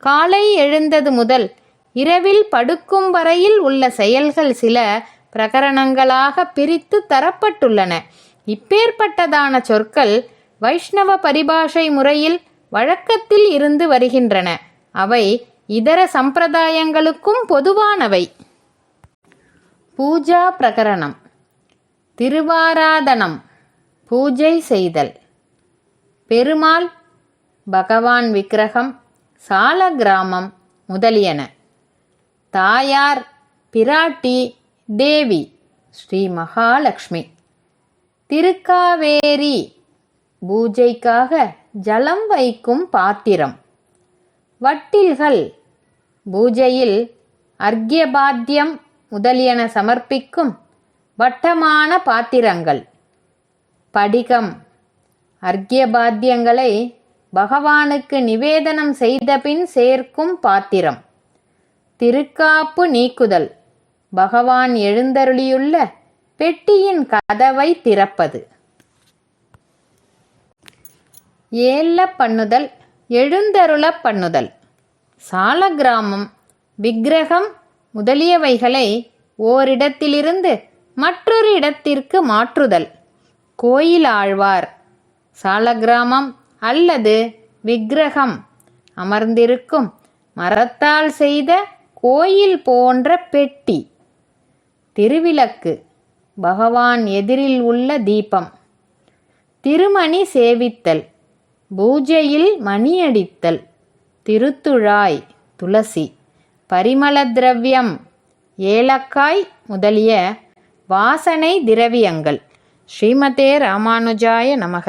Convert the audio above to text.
காலை எழுந்தது முதல் இரவில் படுக்கும் வரையில் உள்ள செயல்கள் சில பிரகரணங்களாக பிரித்து தரப்பட்டுள்ளன. இப்பேற்பட்டதான சொற்கள் வைஷ்ணவ பரிபாஷை முறையில் வழக்கத்தில் இருந்து வருகின்றன. அவை இதர சம்பிரதாயங்களுக்கும் பொதுவானவை. பூஜா பிரகரணம். திருவாராதனம். பூஜை செய்தல். பெருமாள் பகவான் விக்கிரகம் சால கிராமம் முதலியன. தாயார் பிராட்டி தேவி ஸ்ரீ மகாலட்சுமி திருக்காவேரி பூஜைக்காக ஜலம் வைக்கும் பாத்திரம். வட்டில்கள் பூஜையில் அர்க்யபாத்தியம் முதலியன சமர்ப்பிக்கும் வட்டமான பாத்திரங்கள். படிகம் அர்க்யபாத்தியங்களை பகவானுக்கு நிவேதனம் செய்தபின் சேர்க்கும் பாத்திரம். திருக்காப்பு நீக்குதல். பகவான் எழுந்தருளியுள்ள பெட்டியின் கதவை திறப்பது. ஏல்ல பண்ணுதல் எழுந்தருள பண்ணுதல். சாலக்கிராமம் விக்கிரகம் முதலியவைகளை ஓரிடத்திலிருந்து மற்றொரு இடத்திற்கு மாற்றுதல். கோயில் ஆழ்வார் சாலகிராமம் அல்லது விக்கிரகம் அமர்ந்திருக்கும் மரத்தால் செய்த கோயில் போன்ற பெட்டி. திருவிளக்கு பகவான் எதிரில் உள்ள தீபம். திருமணி சேவித்தல் பூஜையில் மணியடித்தல் திருத்துழாய் துளசி பரிமள திரவியம் ஏலக்காய் முதலிய வாசனை திரவியங்கள். ஸ்ரீமதே ராமானுஜாய நமக.